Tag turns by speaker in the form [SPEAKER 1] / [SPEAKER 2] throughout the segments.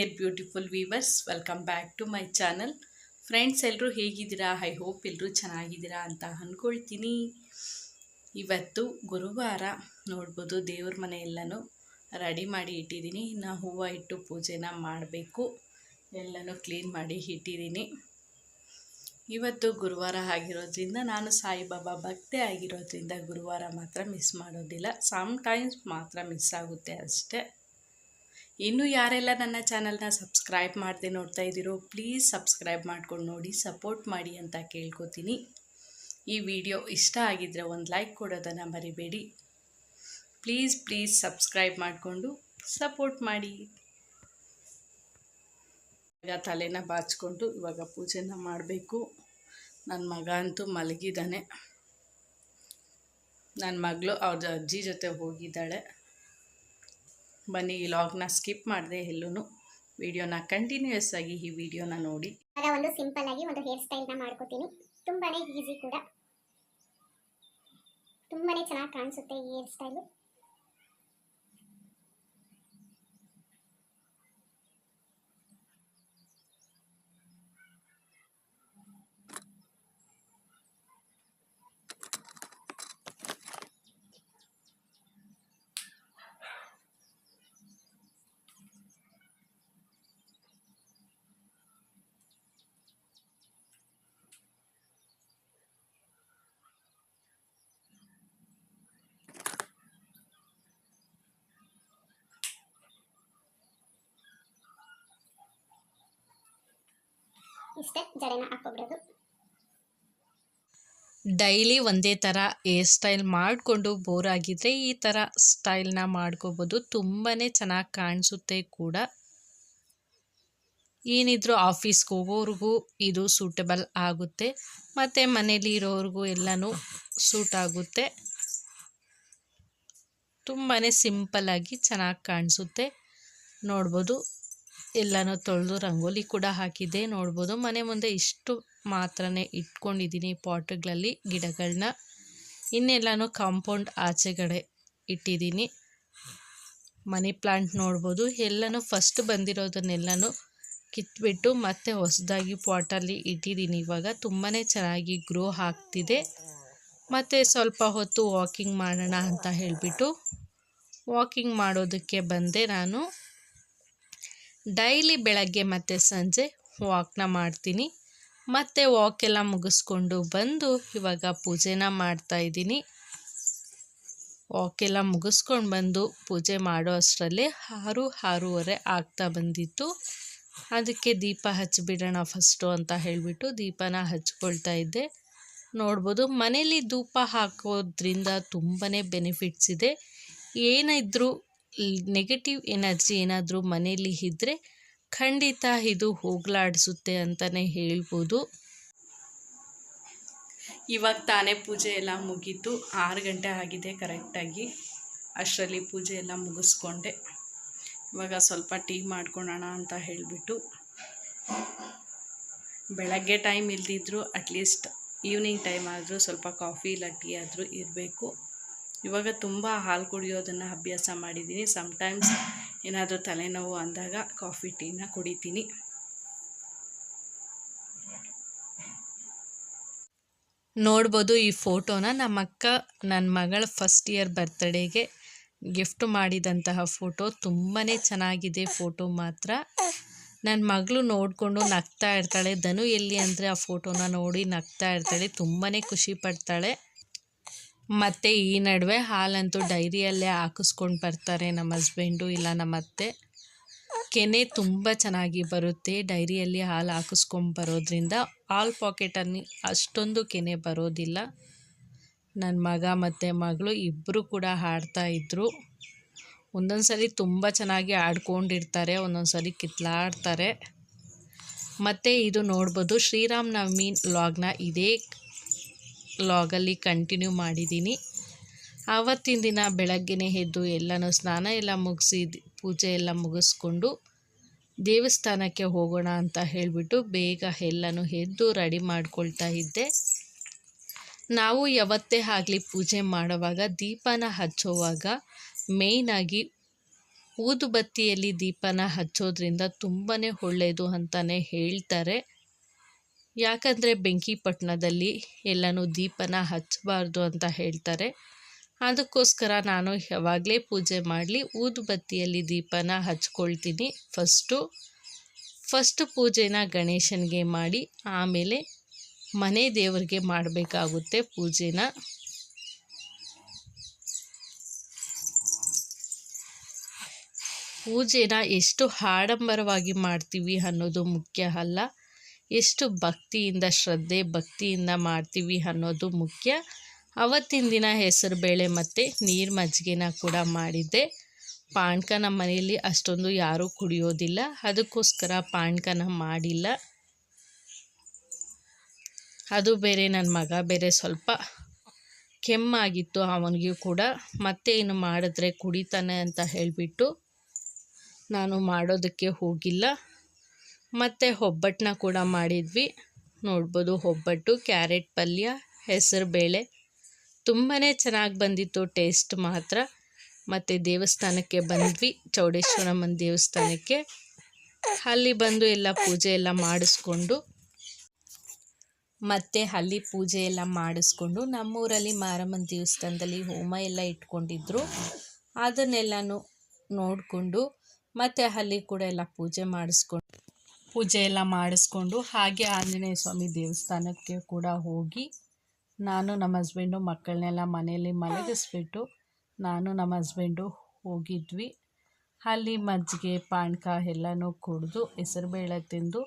[SPEAKER 1] Dear beautiful viewers welcome back to my channel friends ಎಲ್ಲರೂ ಹೇಗಿದ್ದೀರಾ? I hope ಎಲ್ಲರೂ ಚೆನ್ನಾಗಿದ್ದೀರಾ ಅಂತ ಅಂದ್ಕೊಳ್ತೀನಿ. ಇವತ್ತು ಗುರುವಾರ, ನೋಡ್ಬೋದು ದೇವ್ರ ಮನೆ ಎಲ್ಲನೂ ರೆಡಿ ಮಾಡಿ ಇಟ್ಟಿದ್ದೀನಿ. ನಾ ಹೂವು ಇಟ್ಟು ಪೂಜೆನ ಮಾಡಬೇಕು. ಎಲ್ಲನೂ ಕ್ಲೀನ್ ಮಾಡಿ ಇಟ್ಟಿದ್ದೀನಿ. ಇವತ್ತು ಗುರುವಾರ ಆಗಿರೋದ್ರಿಂದ, ನಾನು ಸಾಯಿಬಾಬಾ ಭಕ್ತೆ ಆಗಿರೋದ್ರಿಂದ ಗುರುವಾರ ಮಾತ್ರ ಮಿಸ್ ಮಾಡೋದಿಲ್ಲ. ಸಮ್ ಟೈಮ್ಸ್ ಮಾತ್ರ ಮಿಸ್ ಆಗುತ್ತೆ ಅಷ್ಟೇ. ಇನ್ನು ಯಾರೆಲ್ಲ ನನ್ನ ಚಾನಲ್ನ ಸಬ್ಸ್ಕ್ರೈಬ್ ಮಾಡದೆ ನೋಡ್ತಾ ಇದ್ದೀರೋ, ಪ್ಲೀಸ್ ಸಬ್ಸ್ಕ್ರೈಬ್ ಮಾಡ್ಕೊಂಡು ನೋಡಿ, ಸಪೋರ್ಟ್ ಮಾಡಿ ಅಂತ ಕೇಳ್ಕೊತೀನಿ. ಈ ವಿಡಿಯೋ ಇಷ್ಟ ಆಗಿದ್ದರೆ ಒಂದು ಲೈಕ್ ಕೊಡೋದನ್ನು ಮರಿಬೇಡಿ. ಪ್ಲೀಸ್ ಪ್ಲೀಸ್ ಸಬ್ಸ್ಕ್ರೈಬ್ ಮಾಡಿಕೊಂಡು ಸಪೋರ್ಟ್ ಮಾಡಿ. ಈಗ ತಲೆನ ಬಾಚ್ಕೊಂಡು ಇವಾಗ ಪೂಜೆನ ಮಾಡಬೇಕು. ನನ್ನ ಮಗ ಅಂತೂ ಮಲಗಿದ್ದಾನೆ. ನನ್ನ ಮಗಳು ಅವ್ರ ಅಜ್ಜಿ ಜೊತೆ ಹೋಗಿದ್ದಾಳೆ. ಬನ್ನಿ, ಈ ಲಾಗ್ನ ಸ್ಕಿಪ್ ಮಾಡಿದೆ ಎಲ್ಲೂ ವಿಡಿಯೋನ ಕಂಟಿನ್ಯೂಯಸ್ ಆಗಿ ಈ ವಿಡಿಯೋನ ನೋಡಿ.
[SPEAKER 2] ಒಂದು ಸಿಂಪಲ್ ಆಗಿ ಒಂದು ಹೇರ್ ಸ್ಟೈಲ್ನ ಮಾಡ್ಕೋತೀನಿ. ತುಂಬಾನೇ ಈಸಿ ಕೂಡ. ತುಂಬಾನೇ ಚೆನ್ನಾಗಿ ಕಾಣಿಸುತ್ತೆ ಈ ಹೇರ್ ಸ್ಟೈಲು ಇಷ್ಟೇ ಜಡೆನ ಹಾಕೊಬಿಡೋದು
[SPEAKER 3] ಡೈಲಿ ಒಂದೇ ಥರ ಹೇರ್ ಸ್ಟೈಲ್ ಮಾಡಿಕೊಂಡು ಬೋರ್ ಆಗಿದ್ರೆ ಈ ಥರ ಸ್ಟೈಲ್ನ ಮಾಡ್ಕೋಬೋದು. ತುಂಬಾ ಚೆನ್ನಾಗಿ ಕಾಣಿಸುತ್ತೆ ಕೂಡ. ಏನಿದ್ರು ಆಫೀಸ್ಗೆ ಹೋಗೋರಿಗೂ ಇದು ಸೂಟಬಲ್ ಆಗುತ್ತೆ. ಮತ್ತು ಮನೇಲಿ ಇರೋರಿಗೂ ಎಲ್ಲನೂ ಸೂಟ್ ಆಗುತ್ತೆ. ತುಂಬಾ ಸಿಂಪಲ್ಲಾಗಿ ಚೆನ್ನಾಗಿ ಕಾಣಿಸುತ್ತೆ. ನೋಡ್ಬೋದು. ಎಲ್ಲನೂ ತೊಳೆದು ರಂಗೋಲಿ ಕೂಡ ಹಾಕಿದ್ದೆ, ನೋಡ್ಬೋದು. ಮನೆ ಮುಂದೆ ಇಷ್ಟು ಮಾತ್ರನೇ ಇಟ್ಕೊಂಡಿದ್ದೀನಿ ಪಾಟ್ಗಳಲ್ಲಿ ಗಿಡಗಳನ್ನ ಇನ್ನೆಲ್ಲನೂ ಕಾಂಪೌಂಡ್ ಆಚೆಗಡೆ ಇಟ್ಟಿದ್ದೀನಿ. ಮನಿ ಪ್ಲಾಂಟ್ ನೋಡ್ಬೋದು. ಎಲ್ಲನೂ ಫಸ್ಟ್ ಬಂದಿರೋದನ್ನೆಲ್ಲನೂ ಕಿತ್ಬಿಟ್ಟು ಮತ್ತೆ ಹೊಸದಾಗಿ ಪಾಟಲ್ಲಿ ಇಟ್ಟಿದ್ದೀನಿ. ಇವಾಗ ತುಂಬಾ ಚೆನ್ನಾಗಿ ಗ್ರೋ ಆಗ್ತಿದೆ. ಮತ್ತು ಸ್ವಲ್ಪ ಹೊತ್ತು ವಾಕಿಂಗ್ ಮಾಡೋಣ ಅಂತ ಹೇಳಿಬಿಟ್ಟು ವಾಕಿಂಗ್ ಮಾಡೋದಕ್ಕೆ ಬಂದೆ ನಾನು. ಡೈಲಿ ಬೆಳಗ್ಗೆ ಮತ್ತು ಸಂಜೆ ವಾಕ್ನ ಮಾಡ್ತೀನಿ. ಮತ್ತು ವಾಕೆಲ್ಲ ಮುಗಿಸ್ಕೊಂಡು ಬಂದು ಇವಾಗ ಪೂಜೆನ ಮಾಡ್ತಾ ಇದ್ದೀನಿ. ವಾಕೆಲ್ಲ ಮುಗಿಸ್ಕೊಂಡು ಬಂದು ಪೂಜೆ ಮಾಡೋ ಅಷ್ಟರಲ್ಲಿ ಆರು, ಆರೂವರೆ ಆಗ್ತಾ ಬಂದಿತ್ತು. ಅದಕ್ಕೆ ದೀಪ ಹಚ್ಚಿಬಿಡೋಣ ಫಸ್ಟು ಅಂತ ಹೇಳಿಬಿಟ್ಟು ದೀಪನ ಹಚ್ಕೊಳ್ತಾ ಇದ್ದೆ. ನೋಡ್ಬೋದು ಮನೇಲಿ ಧೂಪ ಹಾಕೋದ್ರಿಂದ ತುಂಬಾ ಬೆನಿಫಿಟ್ಸ್ ಇದೆ. ಏನಿದ್ರೂ ನೆಗೆಟಿವ್ ಎನರ್ಜಿ ಏನಾದರೂ ಮನೆಯಲ್ಲಿ ಇದ್ದರೆ ಖಂಡಿತ ಇದು ಹೋಗಲಾಡಿಸುತ್ತೆ ಅಂತಲೇ ಹೇಳ್ಬೋದು.
[SPEAKER 1] ಇವಾಗ ತಾನೇ ಪೂಜೆ ಎಲ್ಲ ಮುಗೀತು. ಆರು ಗಂಟೆ ಆಗಿದೆ ಕರೆಕ್ಟಾಗಿ ಅಷ್ಟರಲ್ಲಿ ಪೂಜೆ ಎಲ್ಲ ಮುಗಿಸ್ಕೊಂಡೆ. ಇವಾಗ ಸ್ವಲ್ಪ ಟೀ ಮಾಡ್ಕೊಳೋಣ ಅಂತ ಹೇಳಿಬಿಟ್ಟು ಬೆಳಗ್ಗೆ ಟೈಮ್ ಇಲ್ದಿದ್ರು ಅಟ್ಲೀಸ್ಟ್ ಈವ್ನಿಂಗ್ ಟೈಮ್ ಆದರೂ ಸ್ವಲ್ಪ ಕಾಫಿ ಇಲ್ಲ ಟೀ ಆದರೂ ಇರಬೇಕು. ಇವಾಗ ತುಂಬ ಹಾಲು ಕುಡಿಯೋದನ್ನು ಅಭ್ಯಾಸ ಮಾಡಿದ್ದೀನಿ. ಸಮ್ಟೈಮ್ಸ್ ಏನಾದರೂ ತಲೆನೋವು ಅಂದಾಗ ಕಾಫಿ ಟೀನ ಕುಡಿತೀನಿ.
[SPEAKER 3] ನೋಡ್ಬೋದು ಈ ಫೋಟೋನ ನಮ್ಮ ಅಕ್ಕ ನನ್ನ ಮಗಳ ಫಸ್ಟ್ ಇಯರ್ ಬರ್ತ್ಡೇಗೆ ಗಿಫ್ಟ್ ಮಾಡಿದಂತಹ ಫೋಟೋ. ತುಂಬಾ ಚೆನ್ನಾಗಿದೆ ಫೋಟೋ ಮಾತ್ರ. ನನ್ನ ಮಗಳು ನೋಡಿಕೊಂಡು ನಗ್ತಾ ಇರ್ತಾಳೆ. ಧನು ಎಲ್ಲಿ ಅಂದರೆ ಆ ಫೋಟೋನ ನೋಡಿ ನಗ್ತಾ ಇರ್ತಾಳೆ. ತುಂಬಾ ಖುಷಿ ಪಡ್ತಾಳೆ. ಮತ್ತು ಈ ನಡುವೆ ಹಾಲಂತೂ ಡೈರಿಯಲ್ಲೇ ಹಾಕಿಸ್ಕೊಂಡು ಬರ್ತಾರೆ ನಮ್ಮ ಹಸ್ಬೆಂಡು, ಇಲ್ಲ ನಮ್ಮ ಅತ್ತೆ. ಕೆನೆ ತುಂಬ ಚೆನ್ನಾಗಿ ಬರುತ್ತೆ. ಡೈರಿಯಲ್ಲಿ ಹಾಲು ಹಾಕಿಸ್ಕೊಂಡು ಬರೋದ್ರಿಂದ ಹಾಲ್ ಪಾಕೆಟಲ್ಲಿ ಅಷ್ಟೊಂದು ಕೆನೆ ಬರೋದಿಲ್ಲ. ನನ್ನ ಮಗ ಮತ್ತು ಮಗಳು ಇಬ್ಬರು ಕೂಡ ಹಾಡ್ತಾಯಿದ್ರು ಒಂದೊಂದು ಸಲ ತುಂಬ ಚೆನ್ನಾಗಿ ಆಡ್ಕೊಂಡಿರ್ತಾರೆ ಒಂದೊಂದು ಸಲ ಕಿತ್ಲಾಡ್ತಾರೆ. ಮತ್ತು ಇದು ನೋಡ್ಬೋದು ಶ್ರೀರಾಮ್ ನವಮಿ ಲಾಗ್ನ ಇದೇ ಲಾಗಲ್ಲಿ ಕಂಟಿನ್ಯೂ ಮಾಡಿದ್ದೀನಿ ಆವತ್ತಿನ ದಿನ ಬೆಳಗ್ಗೆನೇ ಎದ್ದು ಎಲ್ಲನೂ ಸ್ನಾನ ಎಲ್ಲ ಮುಗಿಸಿ ಪೂಜೆ ಎಲ್ಲ ಮುಗಿಸ್ಕೊಂಡು ದೇವಸ್ಥಾನಕ್ಕೆ ಹೋಗೋಣ ಅಂತ ಹೇಳಿಬಿಟ್ಟು ಬೇಗ ಎಲ್ಲನೂ ಎದ್ದು ರೆಡಿ ಮಾಡ್ಕೊಳ್ತಾ ಇದ್ದೆ. ನಾವು ಯಾವತ್ತೇ ಆಗಲಿ ಪೂಜೆ ಮಾಡುವಾಗ, ದೀಪನ ಹಚ್ಚೋವಾಗ ಮೇಯ್ನಾಗಿ ಊದುಬತ್ತಿಯಲ್ಲಿ ದೀಪನ ಹಚ್ಚೋದ್ರಿಂದ ತುಂಬಾ ಒಳ್ಳೆಯದು ಅಂತಲೇ ಹೇಳ್ತಾರೆ. ಯಾಕಂದರೆ ಬೆಂಕಿಪಟ್ಟಣದಲ್ಲಿ ಎಲ್ಲನೂ ದೀಪನ ಹಚ್ಚಬಾರ್ದು ಅಂತ ಹೇಳ್ತಾರೆ. ಅದಕ್ಕೋಸ್ಕರ ನಾನು ಯಾವಾಗಲೇ ಪೂಜೆ ಮಾಡಲಿ ಊದುಬತ್ತಿಯಲ್ಲಿ ದೀಪನ ಹಚ್ಕೊಳ್ತೀನಿ. ಫಸ್ಟು, ಫಸ್ಟ್ ಪೂಜೆನ ಗಣೇಶನಿಗೆ ಮಾಡಿ, ಆಮೇಲೆ ಮನೆ ದೇವರಿಗೆ ಮಾಡಬೇಕಾಗುತ್ತೆ ಪೂಜೆನ. ಪೂಜೆನ ಎಷ್ಟು ಆಡಂಬರವಾಗಿ ಮಾಡ್ತೀವಿ ಅನ್ನೋದು ಮುಖ್ಯ ಅಲ್ಲ. ಎಷ್ಟು ಭಕ್ತಿಯಿಂದ ಶ್ರದ್ಧೆ ಭಕ್ತಿಯಿಂದ ಮಾಡ್ತೀವಿ ಅನ್ನೋದು ಮುಖ್ಯ. ಅವತ್ತಿನ ದಿನ ಹೆಸರು ಬೇಳೆ ಮತ್ತು ನೀರು ಮಜ್ಜಿಗೆನ ಕೂಡ ಮಾಡಿದ್ದೆ. ಪಾನ್ಕ ನಮ್ಮ ಮನೆಯಲ್ಲಿ ಅಷ್ಟೊಂದು ಯಾರೂ ಕುಡಿಯೋದಿಲ್ಲ. ಅದಕ್ಕೋಸ್ಕರ ಪಾನ್ಕನ ಮಾಡಿಲ್ಲ. ಅದು ಬೇರೆ ನನ್ನ ಮಗ ಬೇರೆ ಸ್ವಲ್ಪ ಕೆಮ್ಮಾಗಿತ್ತು ಅವನಿಗೂ ಕೂಡ. ಮತ್ತೆ ಇನ್ನು ಮಾಡಿದ್ರೆ ಕುಡಿತಾನೆ ಅಂತ ಹೇಳಿಬಿಟ್ಟು ನಾನು ಮಾಡೋದಕ್ಕೆ ಹೋಗಿಲ್ಲ. ಮತ್ತು ಒಬ್ಬಟ್ಟನ್ನ ಕೂಡ ಮಾಡಿದ್ವಿ. ನೋಡ್ಬೋದು ಒಬ್ಬಟ್ಟು, ಕ್ಯಾರೆಟ್ ಪಲ್ಯ, ಹೆಸರು ಬೇಳೆ. ತುಂಬಾ ಚೆನ್ನಾಗಿ ಬಂದಿತ್ತು ಟೇಸ್ಟ್ ಮಾತ್ರ. ಮತ್ತು ದೇವಸ್ಥಾನಕ್ಕೆ ಬಂದ್ವಿ, ಚೌಡೇಶ್ವರಮ್ಮನ ದೇವಸ್ಥಾನಕ್ಕೆ. ಅಲ್ಲಿ ಬಂದು ಎಲ್ಲ ಪೂಜೆ ಎಲ್ಲ ಮಾಡಿಸ್ಕೊಂಡು, ಮತ್ತು ಅಲ್ಲಿ ಪೂಜೆ ಎಲ್ಲ ಮಾಡಿಸ್ಕೊಂಡು ನಮ್ಮೂರಲ್ಲಿ ಮಾರಮ್ಮನ ದೇವಸ್ಥಾನದಲ್ಲಿ ಹೋಮ ಎಲ್ಲ ಇಟ್ಕೊಂಡಿದ್ರು. ಅದನ್ನೆಲ್ಲನೂ ನೋಡಿಕೊಂಡು, ಮತ್ತು ಅಲ್ಲಿ ಕೂಡ ಎಲ್ಲ ಪೂಜೆ ಮಾಡಿಸ್ಕೊಂಡು ಪೂಜೆ ಎಲ್ಲ ಮಾಡಿಸ್ಕೊಂಡು ಹಾಗೆ ಆಂಜನೇಯ ಸ್ವಾಮಿ ದೇವಸ್ಥಾನಕ್ಕೆ ಕೂಡ ಹೋಗಿ ನಾನು ನಮ್ಮ ಹಸ್ಬೆಂಡು ಮಕ್ಕಳನ್ನೆಲ್ಲ ಮನೆಯಲ್ಲಿ ಮಲಗಿಸ್ಬಿಟ್ಟು ನಾನು ನಮ್ಮ ಹಸ್ಬೆಂಡು ಹೋಗಿದ್ವಿ. ಅಲ್ಲಿ ಮಜ್ಜಿಗೆ, ಪಾನಕ ಎಲ್ಲನೂ ಕುಡಿದು ಹೆಸರುಬೇಳೆ ತಿಂದು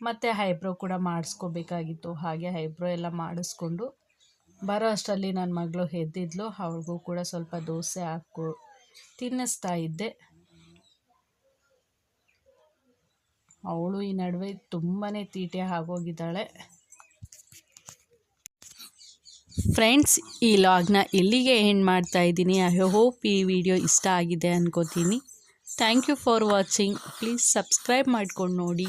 [SPEAKER 3] ಮತ್ತು ಹೈಬ್ರೋ ಕೂಡ ಮಾಡಿಸ್ಕೋಬೇಕಾಗಿತ್ತು. ಹಾಗೆ ಹೈಬ್ರೋ ಎಲ್ಲ ಮಾಡಿಸ್ಕೊಂಡು ಬರೋ ಅಷ್ಟರಲ್ಲಿ ನನ್ನ ಮಗಳು ಎದ್ದಿದ್ಲು. ಅವ್ರಿಗೂ ಕೂಡ ಸ್ವಲ್ಪ ದೋಸೆ ಹಾಕು ತಿನ್ನಿಸ್ತಾ ಇದ್ದೆ. ಅವಳು ಈ ನಡುವೆ ತುಂಬಾ ತೀಟೆ ಆಗೋಗಿದ್ದಾಳೆ.
[SPEAKER 1] ಫ್ರೆಂಡ್ಸ್ ಈ ಲಾಗ್ನ ಇಲ್ಲಿಗೆ ಎಂಡ್ ಮಾಡ್ತಾ ಇದ್ದೀನಿ. ಐ ಹೋಪ್ ಈ ವಿಡಿಯೋ ಇಷ್ಟ ಆಗಿದೆ ಅನ್ಕೋತೀನಿ. Thank you for watching please subscribe ಮಾಡ್ಕೊಂಡು ನೋಡಿ.